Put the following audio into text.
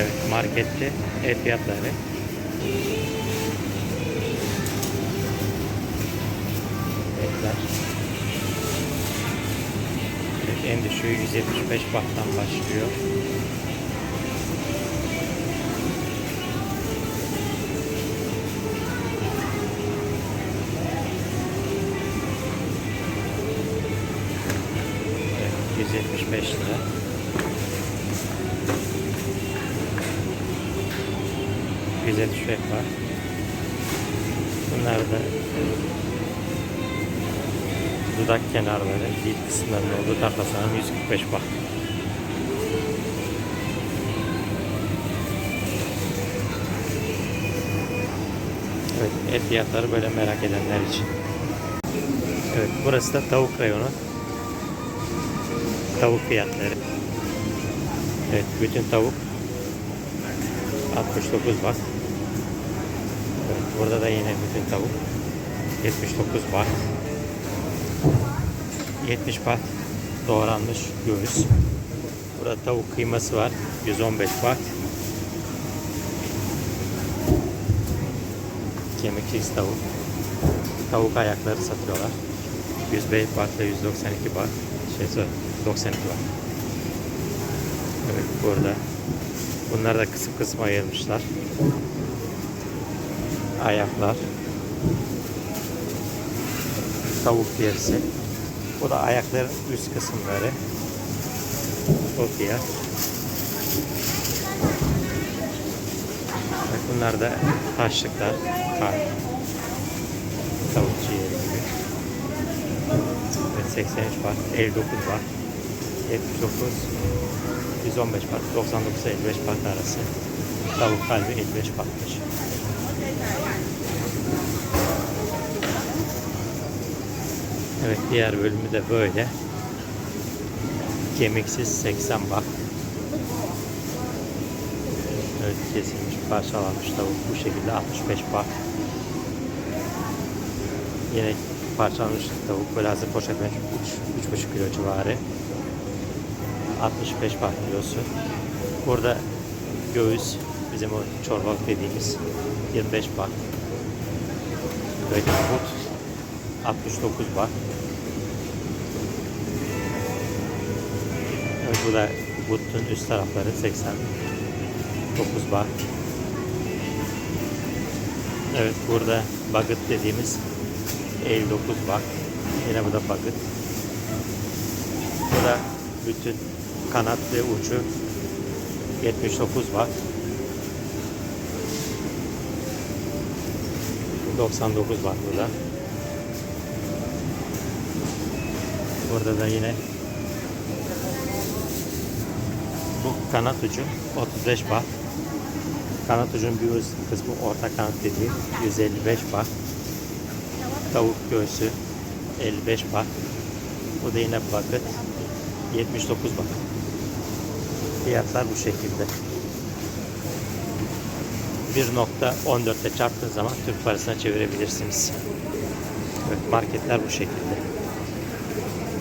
Evet markette et fiyatları. Etler. Evet, en düşüğü 175 bahttan başlıyor. Evet, 175 lira. 175 var. Bunlar da dudak kenarları, dil kısımlarının olduğu taklasanın 145 bak. Evet, et fiyatları böyle merak edenler için. Evet, burası da tavuk rayonu. Tavuk fiyatları. Evet, bütün tavuk 69 bak. Evet, burada da yine bütün tavuk 79 bak. 70 baht doğranmış göğüs. Burada tavuk kıyması var. 115 baht. Kemiksiz tavuk. Tavuk ayakları satıyorlar. 105 baht ile 192 baht. Şey, 92 baht. Evet burada. Bunları da kısım kısım ayırmışlar. Ayaklar. Tavuk derisi. Bu da ayakların üst kısımları. O fiyat. Bak bunlar da taşlıklar. Tavuk ciğeri gibi. Evet 83 var. 59 var. 79 115 baht, 99 55 baht arası. Tavuk kalbi 55 bahtmış. Evet diğer bölümü de böyle. Kemiksiz 80 baht. Evet kesilmiş parçalanmış tavuk bu şekilde 65 baht. Yine parçalanmış tavuk böyle hazır poşetme 3,5 kilo civarı. 65 baht kilosu. Burada göğüs bizim o çorbalık dediğimiz 25 baht. Böyle but 69 baht. Evet, bu da butun üst tarafları 89 baht. Evet burada baget dediğimiz 59 baht. Yine bu da baget. Bu da bütün kanat ve ucu 79 watt. 99 watt burada. Burada da yine bu kanat ucu 35 watt. Kanat ucun bir üst kısmı orta kanat dediği 155 watt. Tavuk göğsü 55 watt. Bu da yine bucket 79 bak. Fiyatlar bu şekilde. 1.14'te çarptığın zaman Türk parasına çevirebilirsiniz. Evet, marketler bu şekilde.